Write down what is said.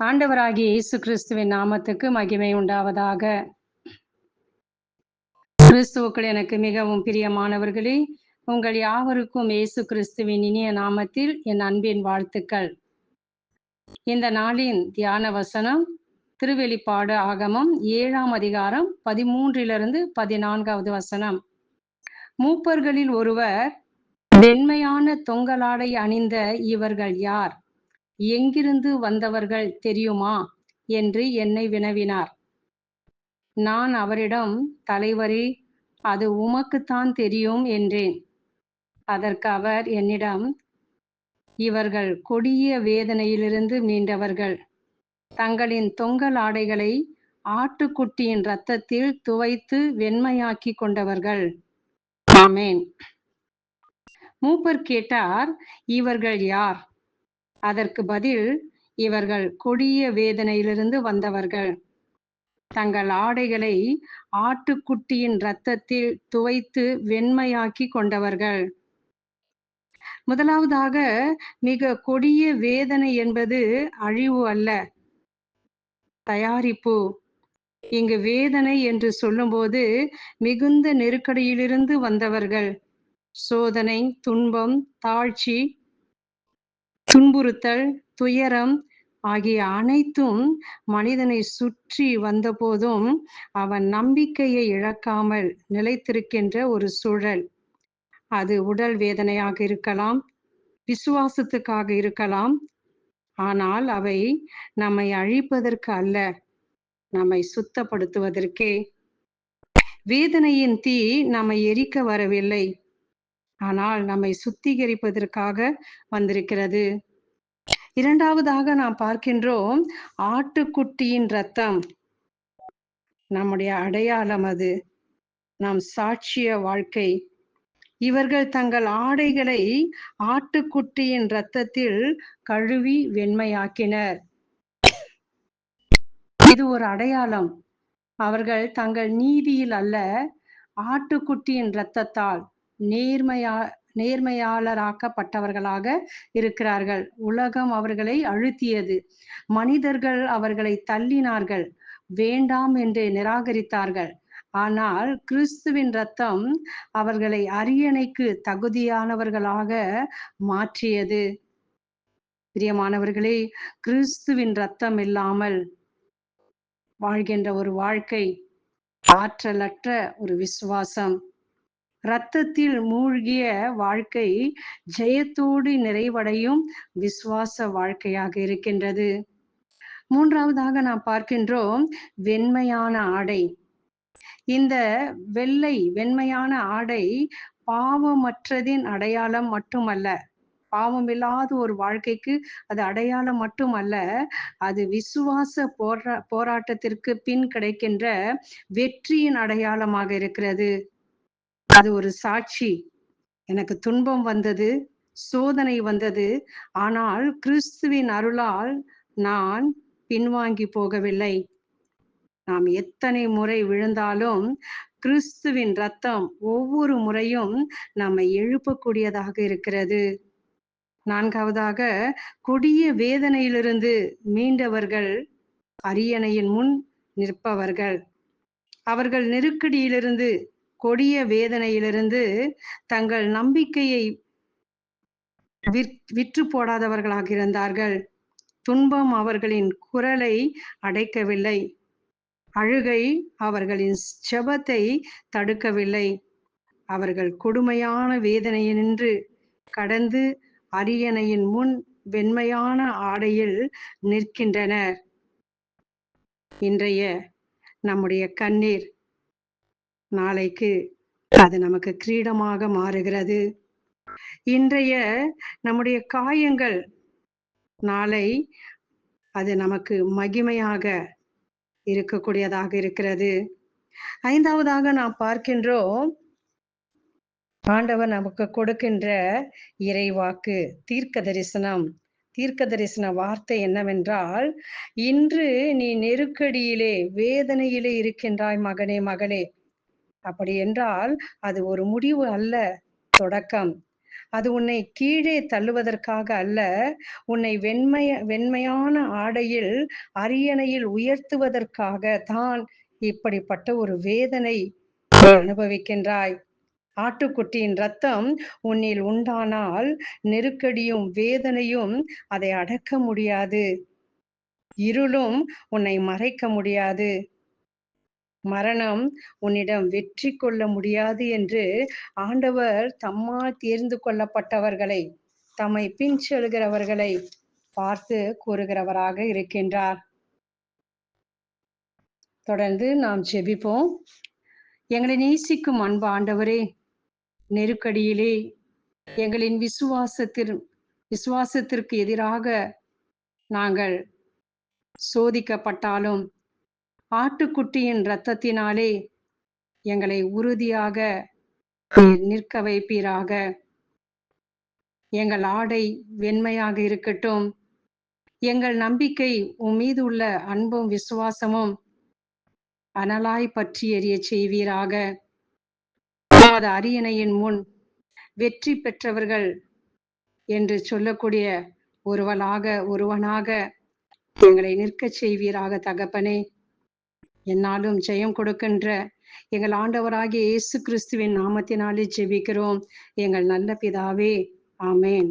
ஆண்டவராகிய இயேசு கிறிஸ்துவின் நாமத்துக்கு மகிமை உண்டாவதாக. கிறிஸ்துவுக்கள் எனக்கு மிகவும் பிரியமானவர்களே உங்கள் யாவருக்கும் இயேசு கிறிஸ்துவின் இனிய நாமத்தில் என் அன்பின் வாழ்த்துக்கள். இந்த நாளின் தியான வசனம் திருவெளிப்பாடு ஆகமம் ஏழாம் அதிகாரம் பதிமூன்றிலிருந்து பதினான்காவது வசனம். மூப்பர்களில் ஒருவர் வெண்மையான தொங்கலாடை அணிந்த இவர்கள் யார்? எங்கிருந்து வந்தவர்கள் தெரியுமா? என்று என்னை வினவினார். நான் அவரிடம் தலைவரே அது உமக்குத்தான் தெரியும் என்றேன். அதற்கு அவர் என்னிடம் இவர்கள் கொடிய வேதனையிலிருந்து மீண்டவர்கள். தங்களின் தொங்கல் ஆடைகளை ஆட்டுக்குட்டியின் ரத்தத்தில் துவைத்து வெண்மையாக்கி கொண்டவர்கள். ஆமேன். மூப்பர் கேட்டார் இவர்கள் யார்? அதற்கு பதில் இவர்கள் கொடிய வேதனையிலிருந்து வந்தவர்கள். தங்கள் ஆடைகளை ஆட்டுக்குட்டியின் இரத்தத்தில் துவைத்து வெண்மையாக்கி கொண்டவர்கள். முதலாவதாக மிக கொடிய வேதனை என்பது அழிவு அல்ல. தயாரிப்பு. இங்கு வேதனை என்று சொல்லும்போது மிகுந்த நெருக்கடியிலிருந்து வந்தவர்கள். சோதனை துன்பம் தாழ்ச்சி துன்புறுத்தல் துயரம் ஆகிய அனைத்தும் மனிதனை சுற்றி வந்தபோதும் அவன் நம்பிக்கையை இழக்காமல் நிலைத்திருக்கின்ற ஒரு சூழல். அது உடல் வேதனையாக இருக்கலாம் விசுவாசத்துக்காக இருக்கலாம். ஆனால் அவை நம்மை அழிப்பதற்கு அல்ல நம்மை சுத்தப்படுத்துவதற்கே. வேதனையின் தீ நம்மை எரிக்க வரவில்லை. ஆனால் நம்மை சுத்திகரிப்பதற்காக வந்திருக்கிறது. இரண்டாவதாக நாம் பார்க்கின்றோம் ஆட்டுக்குட்டியின் ரத்தம் நம்முடைய அடையாளம் அது. நாம் சாட்சிய வாழ்க்கை. இவர்கள் தங்கள் ஆடைகளை ஆட்டுக்குட்டியின் ரத்தத்தில் கழுவி வெண்மையாக்கினர். இது ஒரு அடையாளம். அவர்கள் தங்கள் நீதியில் அல்ல ஆட்டுக்குட்டியின் ரத்தத்தால் நேர்மையா நேர்மையாளராக்கப்பட்டவர்களாக இருக்கிறார்கள். உலகம் அவர்களை அழுத்தியது. மனிதர்கள் அவர்களை தள்ளினார்கள். வேண்டாம் என்று நிராகரித்தார்கள். ஆனால் கிறிஸ்துவின் ரத்தம் அவர்களை அரியணைக்கு தகுதியானவர்களாக மாற்றியது. பிரியமானவர்களே கிறிஸ்துவின் ரத்தம் இல்லாமல் வாழ்கின்ற ஒரு வாழ்க்கை ஆற்றலற்ற ஒரு விசுவாசம். இரத்தத்தில் மூழ்கிய வாழ்க்கை ஜெயத்தோடு நிறைவடையும் விசுவாச வாழ்க்கையாக இருக்கின்றது. மூன்றாவதாக நாம் பார்க்கின்றோம் வெண்மையான ஆடை. இந்த வெள்ளை வெண்மையான ஆடை பாவமற்றதின் அடையாளம் மட்டுமல்ல பாவம் இல்லாத ஒரு வாழ்க்கைக்கு அது அடையாளம் மட்டுமல்ல அது விசுவாச போரா போராட்டத்திற்கு பின் கிடைக்கின்ற வெற்றியின் அடையாளமாக இருக்கிறது. அது ஒரு சாட்சி. எனக்கு துன்பம் வந்தது சோதனை வந்தது. ஆனால் கிறிஸ்துவின் அருளால் நான் பின்வாங்கி போகவில்லை. நாம் எத்தனை முறை விழுந்தாலும் கிறிஸ்துவின் ரத்தம் ஒவ்வொரு முறையும் நம்மை எழுப்பக்கூடியதாக இருக்கிறது. நான்காவதாக கொடிய வேதனையிலிருந்து மீண்டவர்கள் அரியணையின் முன் நிற்பவர்கள். அவர்கள் நெருக்கடியிலிருந்து கொடிய வேதனையிலிருந்து தங்கள் நம்பிக்கையை விற்று போடாதவர்களாக இருந்தார்கள். துன்பம் அவர்களின் குரலை அடைக்கவில்லை. அழுகை அவர்களின் செபத்தை தடுக்கவில்லை. அவர்கள் கொடுமையான வேதனையினின்று கடந்து அரியணையின் முன் வெண்மையான ஆடையில் நிற்கின்றனர். இன்றைய நம்முடைய கண்ணீர் நாளைக்கு அது நமக்கு கிரீடமாக மாறுகிறது. இன்றைய நம்முடைய காயங்கள் நாளை அது நமக்கு மகிமையாக இருக்கக்கூடியதாக இருக்கிறது. ஐந்தாவதாக நாம் பார்க்கின்றோம். ஆண்டவர் நமக்கு கொடுக்கின்ற இறைவாக்கு தீர்க்க தரிசனம் தீர்க்க தரிசன வார்த்தை என்னவென்றால் இன்று நீ நெருக்கடியிலே வேதனையிலே இருக்கின்றாய் மகனே மகளே. அப்படி என்றால் அது ஒரு முடிவு அல்ல தொடக்கம். அது உன்னை கீழே தள்ளுவதற்காக அல்ல உன்னை வெண்மைய வெண்மையான ஆடையில் அரியணையில் உயர்த்துவதற்காக தான் இப்படிப்பட்ட ஒரு வேதனை அனுபவிக்கின்றாய். ஆட்டுக்குட்டியின் ரத்தம் உன்னில் உண்டானால் நெருக்கடியும் வேதனையும் அதை அடக்க முடியாது. இருளும் உன்னை மறைக்க முடியாது. மரணம் உன்னிடம் வெற்றி கொள்ள முடியாது என்று ஆண்டவர் தம்மால் தேர்ந்து கொள்ளப்பட்டவர்களை தம்மை பின் செல்கிறவர்களை பார்த்து கூறுகிறவராக இருக்கின்றார். தொடர்ந்து நாம் ஜெபிப்போம். எங்களை நேசிக்கும் அன்பு ஆண்டவரே நெருக்கடியிலே எங்களின் விசுவாசத்தின் விசுவாசத்திற்கு எதிராக நாங்கள் சோதிக்கப்பட்டாலும் ஆட்டுக்குட்டியின் இரத்தத்தினாலே எங்களை உறுதியாக நிற்க வைப்பீராக. எங்கள் ஆடை வெண்மையாக இருக்கட்டும். எங்கள் நம்பிக்கை உன் மீது உள்ள அன்பும் விசுவாசமும் அனலாய் பற்றி எறிய செய்வீராக. உமது அரியணையின் முன் வெற்றி பெற்றவர்கள் என்று சொல்லக்கூடிய ஒருவனாக ஒருவனாக எங்களை நிற்கச் செய்வீராக தகப்பனே. என்னாலும் ஜெயம் கொடுக்கின்ற எங்கள் ஆண்டவராகிய இயேசு கிறிஸ்துவின் நாமத்தினாலே ஜெபிக்கிறோம். எங்கள் நல்ல பிதாவே ஆமேன்.